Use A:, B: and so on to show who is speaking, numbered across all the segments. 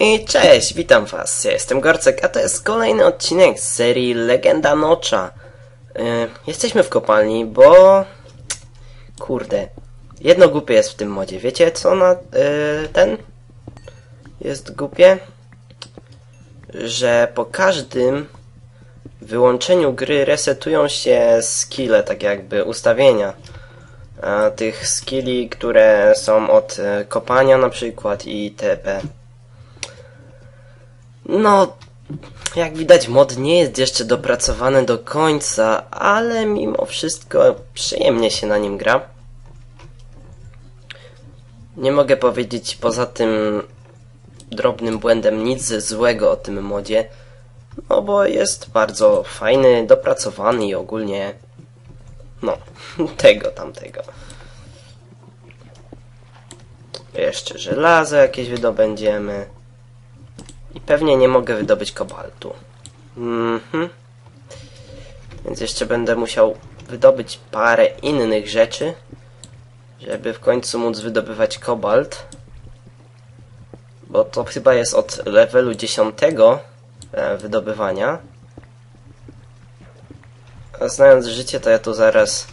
A: I cześć, witam was, ja jestem Gorcek, a to jest kolejny odcinek z serii Legenda Nocza. Yy, jesteśmy w kopalni, bo... Kurde, jedno głupie jest w tym modzie, wiecie co na yy, ten? Jest głupie? Że po każdym wyłączeniu gry resetują się skille, tak jakby ustawienia tych skilli, które są od e, kopania na przykład i itp. No, jak widać mod nie jest jeszcze dopracowany do końca, ale mimo wszystko przyjemnie się na nim gra. Nie mogę powiedzieć poza tym drobnym błędem nic złego o tym modzie, no bo jest bardzo fajny, dopracowany i ogólnie no, tego tamtego. Jeszcze żelazo jakieś wydobędziemy. I pewnie nie mogę wydobyć kobaltu. Mhm. Więc jeszcze będę musiał wydobyć parę innych rzeczy, żeby w końcu móc wydobywać kobalt. Bo to chyba jest od levelu 10 e, wydobywania. A znając życie, to ja tu zaraz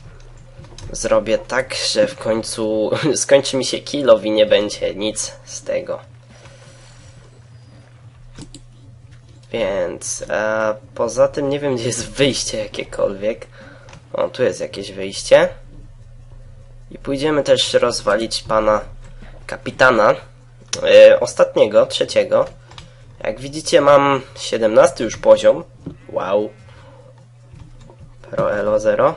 A: zrobię tak, że w końcu skończy mi się kilo i nie będzie nic z tego. Więc e, poza tym nie wiem, gdzie jest wyjście jakiekolwiek. O, tu jest jakieś wyjście. I pójdziemy też rozwalić pana kapitana. E, ostatniego, trzeciego. Jak widzicie mam 17 już poziom. Wow. Pro Elo 0.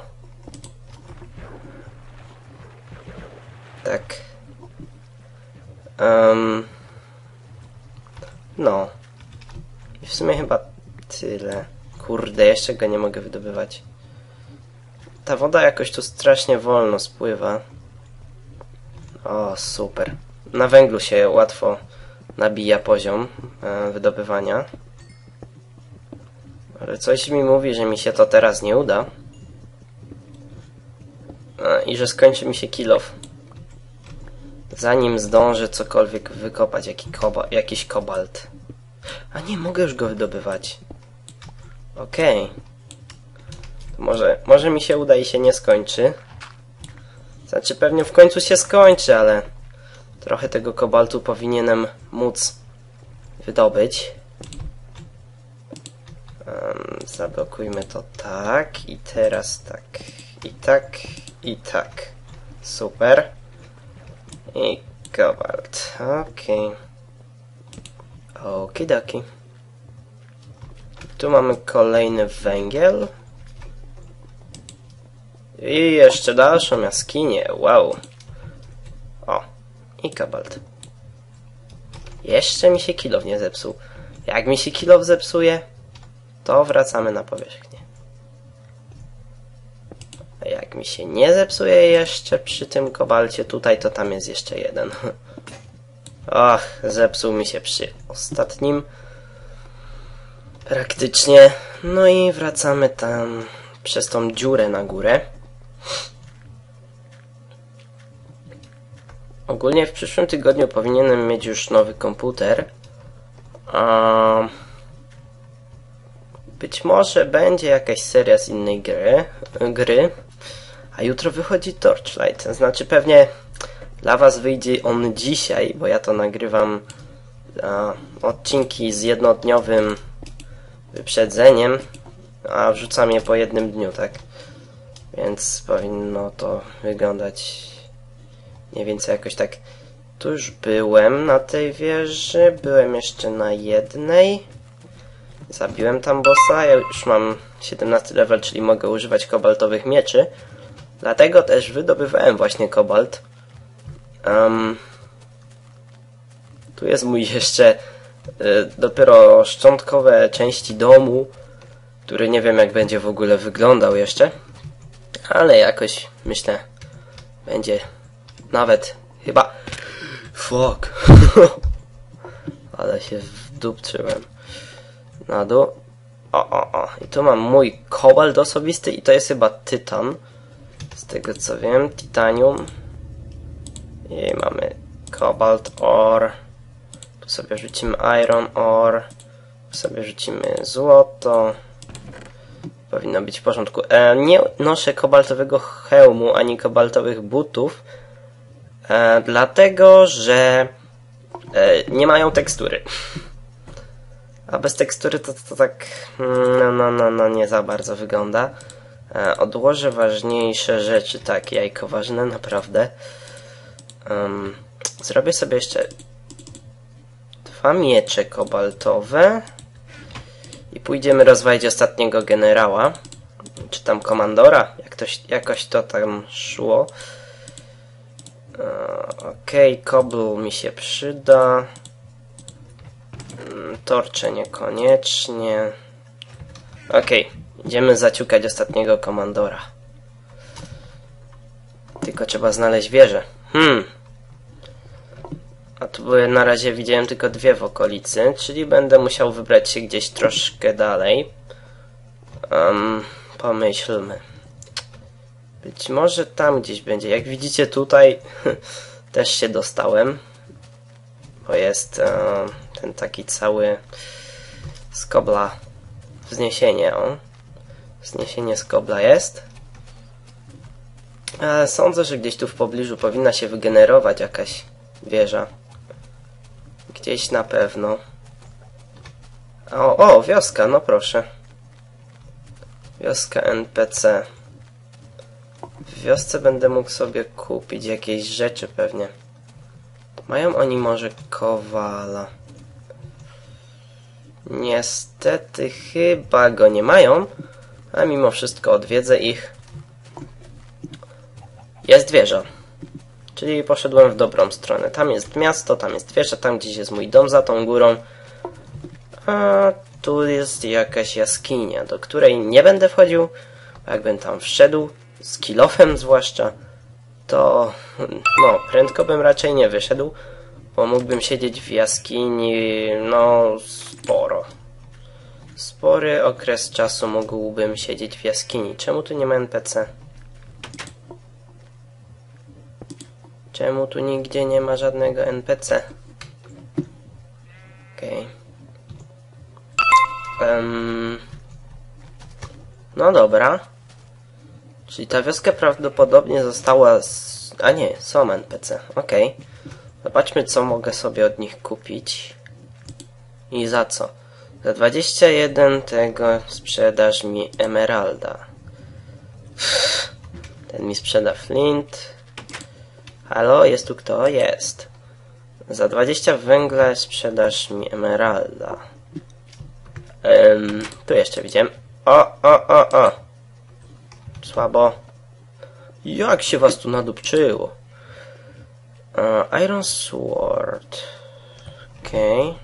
A: Tak. Um, no. W sumie chyba tyle. Kurde, jeszcze go nie mogę wydobywać. Ta woda jakoś tu strasznie wolno spływa. O, super. Na węglu się łatwo nabija poziom e, wydobywania. Ale coś mi mówi, że mi się to teraz nie uda. E, I że skończy mi się kilof. Zanim zdążę cokolwiek wykopać, jaki koba jakiś kobalt. A nie, mogę już go wydobywać. Okej. Okay. Może, może mi się uda i się nie skończy. Znaczy pewnie w końcu się skończy, ale trochę tego kobaltu powinienem móc wydobyć. Um, zablokujmy to tak i teraz tak. I tak, i tak. Super. I kobalt. Okej. Okay. Okidoki. Tu mamy kolejny węgiel. I jeszcze dalszą jaskinię. Wow. O. I kabalt. Jeszcze mi się kilow nie zepsuł. Jak mi się kilow zepsuje, to wracamy na powierzchnię. A jak mi się nie zepsuje jeszcze przy tym kobalcie tutaj, to tam jest jeszcze jeden. Ach, zepsuł mi się przy ostatnim. Praktycznie. No i wracamy tam przez tą dziurę na górę. Ogólnie w przyszłym tygodniu powinienem mieć już nowy komputer. A być może będzie jakaś seria z innej gry, gry. A jutro wychodzi Torchlight. Znaczy pewnie dla Was wyjdzie on dzisiaj, bo ja to nagrywam a, odcinki z jednodniowym wyprzedzeniem, a wrzucam je po jednym dniu, tak? Więc powinno to wyglądać mniej więcej jakoś tak. Tu już byłem na tej wieży, byłem jeszcze na jednej. Zabiłem tam bossa, ja już mam 17 level, czyli mogę używać kobaltowych mieczy. Dlatego też wydobywałem właśnie kobalt. Um, tu jest mój jeszcze y, dopiero szczątkowe części domu, który nie wiem jak będzie w ogóle wyglądał jeszcze, ale jakoś myślę będzie nawet chyba. Fuck. Ale się wdupczyłem na dół. O o o. I tu mam mój kobalt osobisty i to jest chyba tytan z tego co wiem, titanium i mamy cobalt ore. Tu sobie rzucimy iron ore. Tu sobie rzucimy złoto. Powinno być w porządku. E, nie noszę kobaltowego hełmu ani kobaltowych butów, e, dlatego że e, nie mają tekstury. A bez tekstury to, to tak mm, no, no, no, no nie za bardzo wygląda. E, odłożę ważniejsze rzeczy, tak, jajko ważne, naprawdę. Um, zrobię sobie jeszcze dwa miecze kobaltowe i pójdziemy rozwalić ostatniego generała, czy tam komandora, jak to, jakoś to tam szło. E, Okej, okay, kobl mi się przyda. Mm, Torcze niekoniecznie. Okej, okay, idziemy zaciukać ostatniego komandora. Tylko trzeba znaleźć wieżę. Hmm. Na razie widziałem tylko dwie w okolicy, czyli będę musiał wybrać się gdzieś troszkę dalej. Um, pomyślmy. Być może tam gdzieś będzie. Jak widzicie tutaj też się dostałem. Bo jest e, ten taki cały skobla wzniesienie. O. Wzniesienie skobla jest. Ale sądzę, że gdzieś tu w pobliżu powinna się wygenerować jakaś wieża. Gdzieś na pewno. O, o, wioska, no proszę. Wioska NPC. W wiosce będę mógł sobie kupić jakieś rzeczy pewnie. Mają oni może kowala. Niestety chyba go nie mają, a mimo wszystko odwiedzę ich. Jest wieża. Czyli poszedłem w dobrą stronę. Tam jest miasto, tam jest wieża, tam gdzieś jest mój dom za tą górą. A tu jest jakaś jaskinia, do której nie będę wchodził. Jakbym tam wszedł, z kilofem zwłaszcza, to no, prędko bym raczej nie wyszedł, bo mógłbym siedzieć w jaskini, no, sporo. Spory okres czasu mógłbym siedzieć w jaskini. Czemu tu nie ma NPC? Czemu tu nigdzie nie ma żadnego NPC? Okej. Okay. Um, no dobra. Czyli ta wioska prawdopodobnie została z... A nie, są NPC. Okej. Okay. Zobaczmy, co mogę sobie od nich kupić. I za co. Za 21 tego sprzedasz mi Emeralda. Ten mi sprzeda Flint. Halo, jest tu kto? Jest. Za 20 węgla sprzedasz mi emeralda. Um, tu jeszcze widziałem. O, o, o, o. Słabo. Jak się was tu nadupczyło? Uh, Iron Sword. Okej. Okay.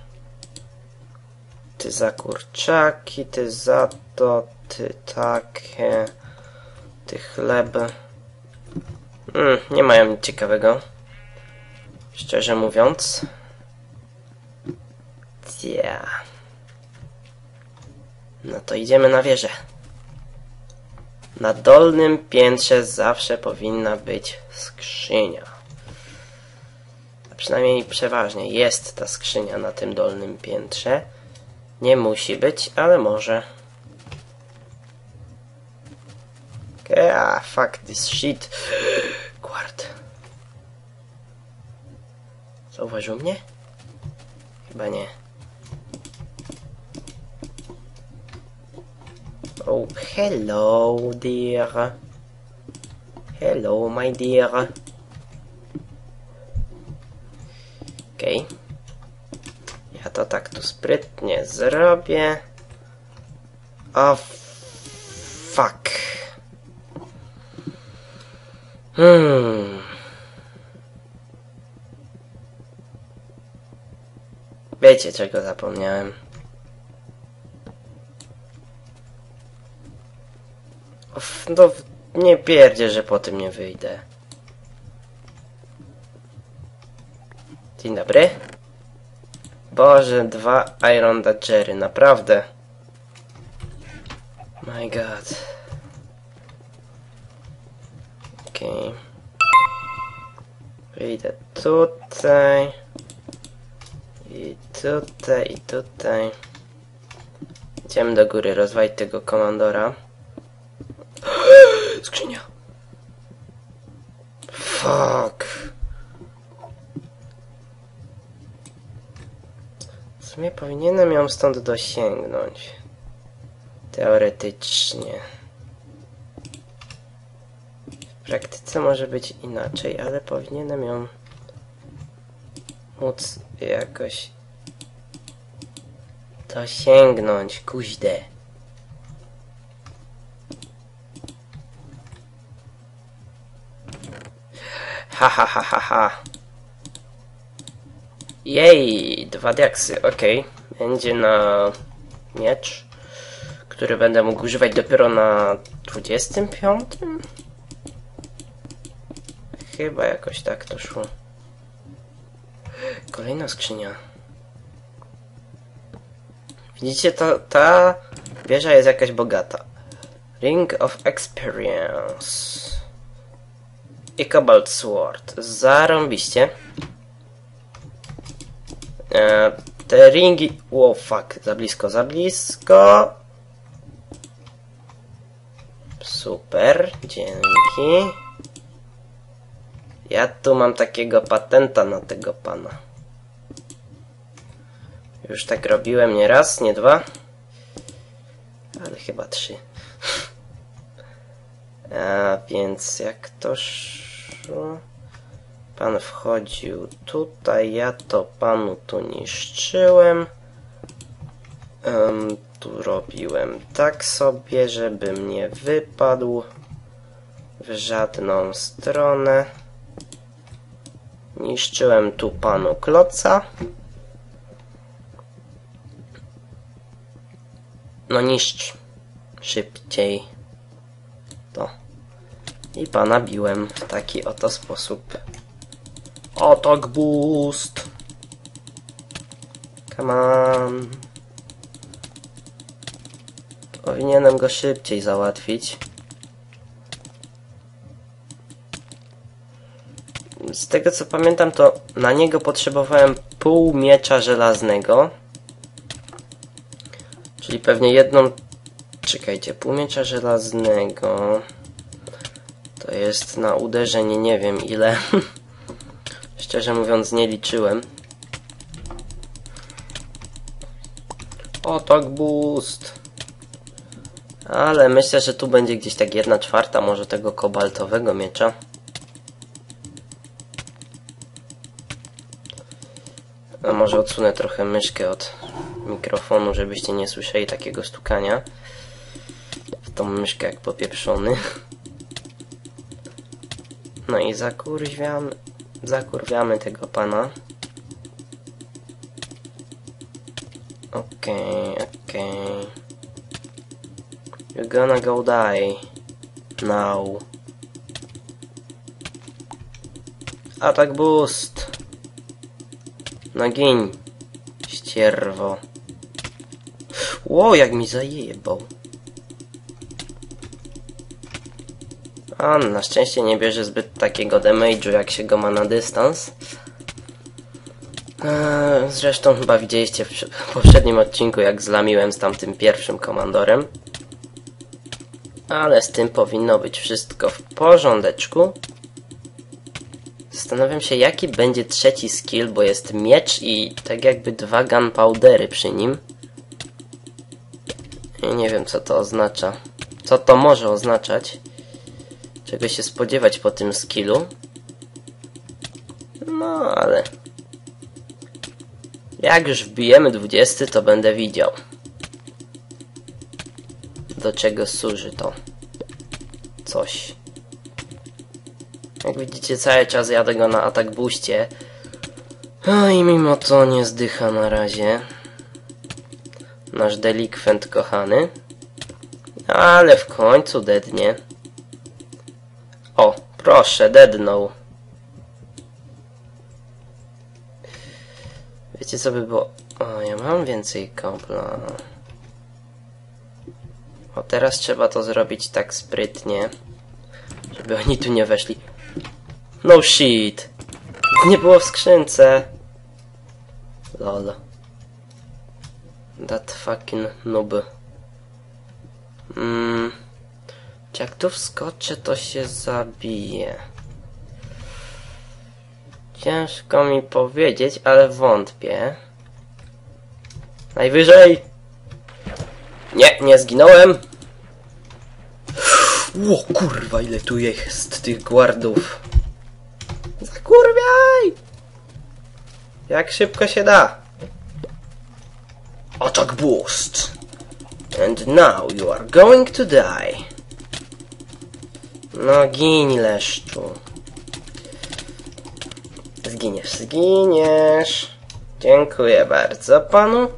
A: Ty za kurczaki, ty za to, ty takie. Ty chleb. Mm, nie mają nic ciekawego. Szczerze mówiąc. Yeah. No to idziemy na wieżę. Na dolnym piętrze zawsze powinna być skrzynia. A przynajmniej przeważnie jest ta skrzynia na tym dolnym piętrze. Nie musi być, ale może. Okay, ah, fuck this shit. Guard. Zauważył mnie? Chyba nie. Oh, hello, dear. Hello, my dear. Okej. Okay. Ja to tak tu sprytnie zrobię. Oh, fuck. Wiecie, czego zapomniałem. No, nie pierdzie, że po tym nie wyjdę. Dzień dobry. Boże, dwa Iron Dodgery, naprawdę. My god. Wyjdę tutaj. I tutaj, i tutaj. Idziemy do góry, rozwalić tego komandora. Skrzynia! Fuck! W sumie powinienem ją stąd dosięgnąć. Teoretycznie. Praktyce może być inaczej, ale powinienem ją móc jakoś dosięgnąć, kuźdę. Ha ha ha ha ha. Jej, dwa diaksy, okej. Będzie na miecz, który będę mógł używać dopiero na 25? Chyba jakoś tak to szło. Kolejna skrzynia. Widzicie, to, ta wieża jest jakaś bogata. Ring of Experience. I Cobalt Sword. Zarąbiście. E, te ringi... Wow, fuck. Za blisko, za blisko. Super, dzięki. Ja tu mam takiego patenta na tego pana. Już tak robiłem nie raz, nie dwa. Ale chyba trzy. A więc jak to szło? Pan wchodził tutaj, ja to panu tu niszczyłem. Em, tu robiłem tak sobie, żeby mnie wypadł w żadną stronę. Niszczyłem tu panu kloca. No niszcz. Szybciej. To. I pana biłem w taki oto sposób. Otok boost. Come on. Powinienem go szybciej załatwić. Z tego co pamiętam, to na niego potrzebowałem pół miecza żelaznego. Czyli pewnie jedną... Czekajcie, pół miecza żelaznego... To jest na uderzenie nie wiem ile. Szczerze mówiąc nie liczyłem. O, tak boost. Ale myślę, że tu będzie gdzieś tak jedna czwarta może tego kobaltowego miecza. A może odsunę trochę myszkę od mikrofonu, żebyście nie słyszeli takiego stukania. W tą myszkę jak popieprzony. No i zakurwiamy, zakurwiamy tego pana. Okej, okay, okej. Okay. You're gonna go die. Now. Atak boost. No. Ścierwo. Ło, jak mi zajebał. A, na szczęście nie bierze zbyt takiego damage'u, jak się go ma na dystans. Eee, zresztą chyba widzieliście w poprzednim odcinku, jak zlamiłem z tamtym pierwszym komandorem. Ale z tym powinno być wszystko w porządeczku. Zastanawiam się, jaki będzie trzeci skill, bo jest miecz i tak jakby dwa gunpowdery przy nim. I nie wiem, co to oznacza. Co to może oznaczać? Czego się spodziewać po tym skillu? No, ale... Jak już wbijemy 20, to będę widział. Do czego służy to? Coś. Jak widzicie, cały czas jadę go na atak buście. No i mimo to nie zdycha na razie. Nasz delikwent kochany. Ale w końcu dednie. O, proszę, dednął. Wiecie co by było? O, ja mam więcej kompla. O, teraz trzeba to zrobić tak sprytnie, żeby oni tu nie weszli. No shit! Nie było w skrzynce. Lol. That fucking noob. Mm. Jak tu wskoczę, to się zabije. Ciężko mi powiedzieć, ale wątpię. Najwyżej! Nie, nie zginąłem! O kurwa, ile tu jest tych guardów. Jak szybko się da. Attack boost. And now you are going to die. No gin leszczu. Zginiesz, zginiesz. Dziękuję bardzo panu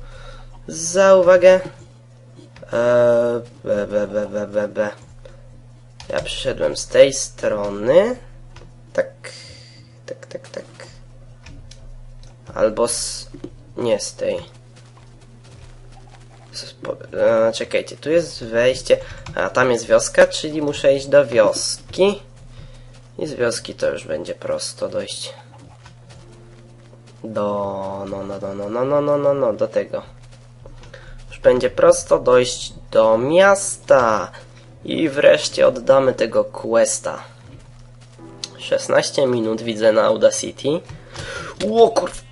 A: za uwagę. Eee, be, be, be, be, be. Ja przyszedłem z tej strony. Tak, tak, tak, tak. Albo z... nie z tej. E, czekajcie, tu jest wejście, a tam jest wioska, czyli muszę iść do wioski. I z wioski to już będzie prosto dojść. Do... no, no, no, no, no, no, no, no, no, do tego. Już będzie prosto dojść do miasta. I wreszcie oddamy tego questa. 16 minut widzę na Audacity. Ło kurw...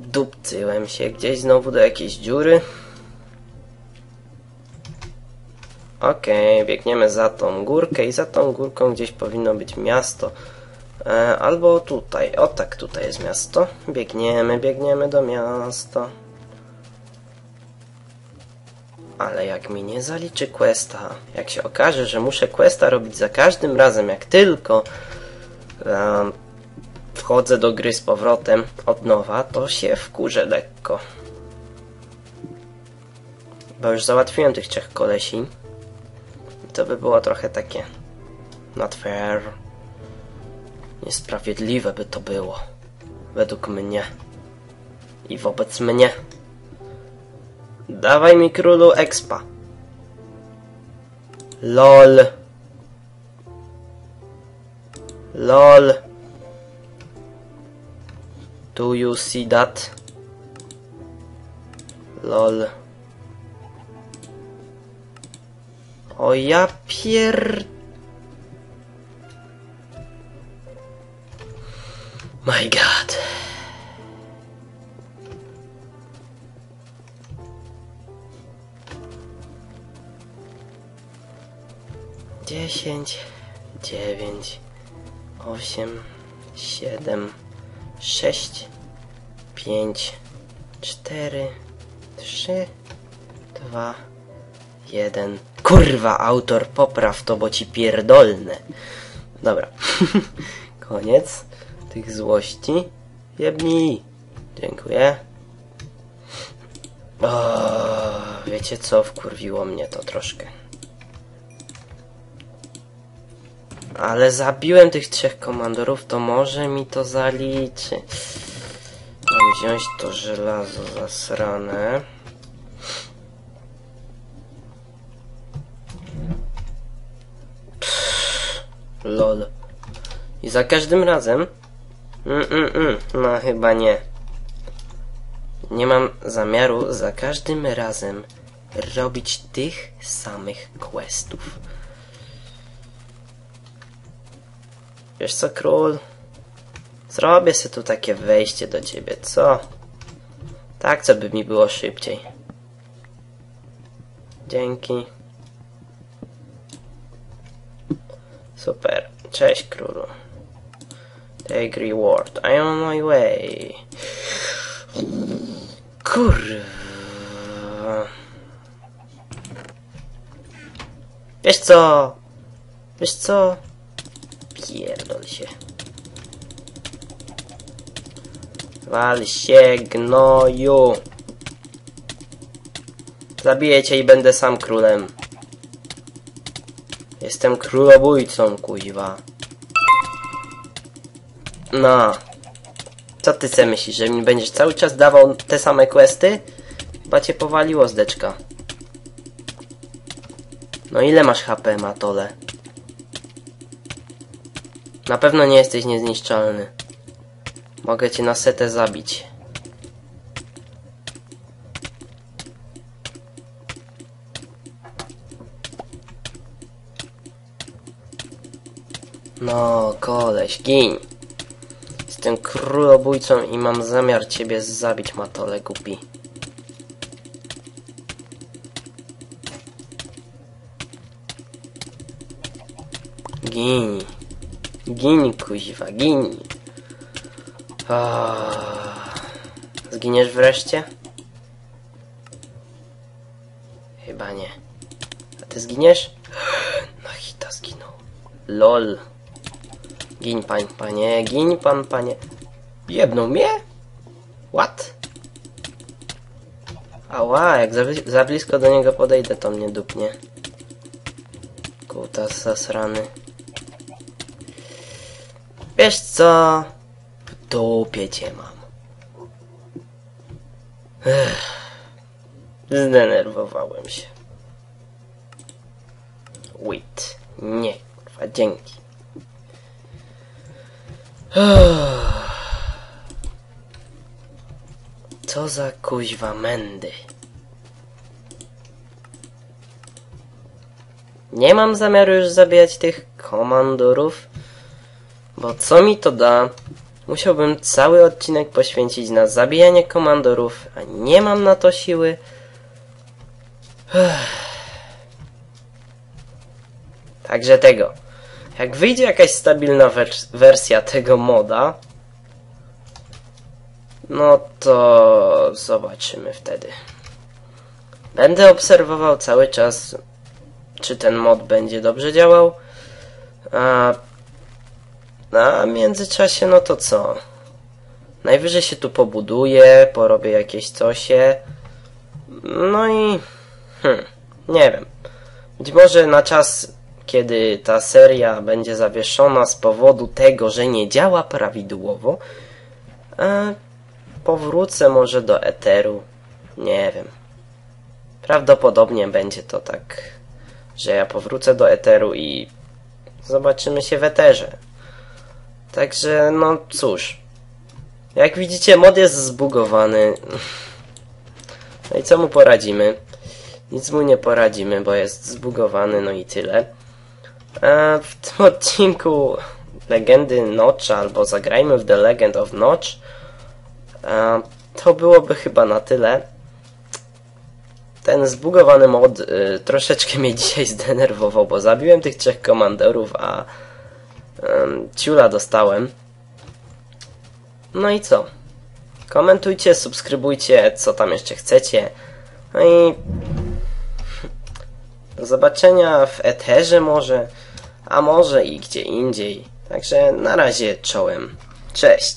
A: Dupcyłem się gdzieś znowu do jakiejś dziury. Okej, okay, biegniemy za tą górkę i za tą górką gdzieś powinno być miasto. E, albo tutaj. O tak, tutaj jest miasto. Biegniemy, biegniemy do miasta. Ale jak mi nie zaliczy questa, jak się okaże, że muszę questa robić za każdym razem, jak tylko wchodzę do gry z powrotem od nowa, to się wkurzę lekko. Bo już załatwiłem tych trzech kolesi. To by było trochę takie not fair. Niesprawiedliwe by to było. Według mnie. I wobec mnie. Dawaj mi królu expa. LOL. LOL. Do you see that? LOL. O ja pier... My god. Dziesięć, dziewięć, osiem, siedem, sześć, pięć, cztery, trzy, dwa, jeden. Kurwa, autor, popraw to, bo ci pierdolne. Dobra. Koniec tych złości. Jebnij. Dziękuję. O, wiecie co? Wkurwiło mnie to troszkę. Ale zabiłem tych trzech komandorów, to może mi to zaliczy. Mam wziąć to żelazo zasrane. Pff, lol. I za każdym razem... Mm, mm, mm, no chyba nie. Nie mam zamiaru za każdym razem robić tych samych questów. Wiesz co, król? Zrobię sobie tu takie wejście do ciebie, co? Tak, co by mi było szybciej. Dzięki. Super. Cześć, królu. Take reward. I am on my way. Kurwa. Wiesz co? Wiesz co? Pierdol się. Wal się, gnoju. Zabiję cię i będę sam królem. Jestem królobójcą, kuźwa. No. Co ty se myślisz, że mi będziesz cały czas dawał te same questy? Chyba cię powaliło zdeczka. No ile masz HP, Matole? Na pewno nie jesteś niezniszczalny. Mogę cię na setę zabić. No, koleś, gin. Jestem królobójcą i mam zamiar ciebie zabić, matole głupi. Gin. Gin, kuźwa, gin. Ah. Zginiesz wreszcie? Chyba nie. A ty zginiesz? No hita zginął. LOL. Gin pan, panie, gin pan, panie. Jebnął mnie? What? Ała, jak za, za blisko do niego podejdę, to mnie dupnie. Kutas zasrany. Wiesz co? W dupie cię mam. Ech. Zdenerwowałem się. Wait. Nie, kurwa, dzięki. Co za kuźwa mędy. Nie mam zamiaru już zabijać tych komandorów, bo co mi to da? Musiałbym cały odcinek poświęcić na zabijanie komandorów, a nie mam na to siły. Także tego. Jak wyjdzie jakaś stabilna wers- wersja tego moda, no to zobaczymy wtedy. Będę obserwował cały czas, czy ten mod będzie dobrze działał. A, a w międzyczasie, no to co? Najwyżej się tu pobuduję, porobię jakieś cosie. No i. Hmm, nie wiem. Być może na czas, kiedy ta seria będzie zawieszona z powodu tego, że nie działa prawidłowo, e, powrócę może do Eteru. Nie wiem. Prawdopodobnie będzie to tak, że ja powrócę do Eteru i zobaczymy się w Eterze. Także, no cóż. Jak widzicie, mod jest zbugowany. No i co mu poradzimy? Nic mu nie poradzimy, bo jest zbugowany, no i tyle. A w tym odcinku Legendy Notcha, albo zagrajmy w The Legend of Notch, a, to byłoby chyba na tyle. Ten zbugowany mod y, troszeczkę mnie dzisiaj zdenerwował, bo zabiłem tych trzech komandorów, a ciula dostałem. No i co? Komentujcie, subskrybujcie, co tam jeszcze chcecie. No i do zobaczenia w Eterze może, a może i gdzie indziej. Także na razie czołem. Cześć!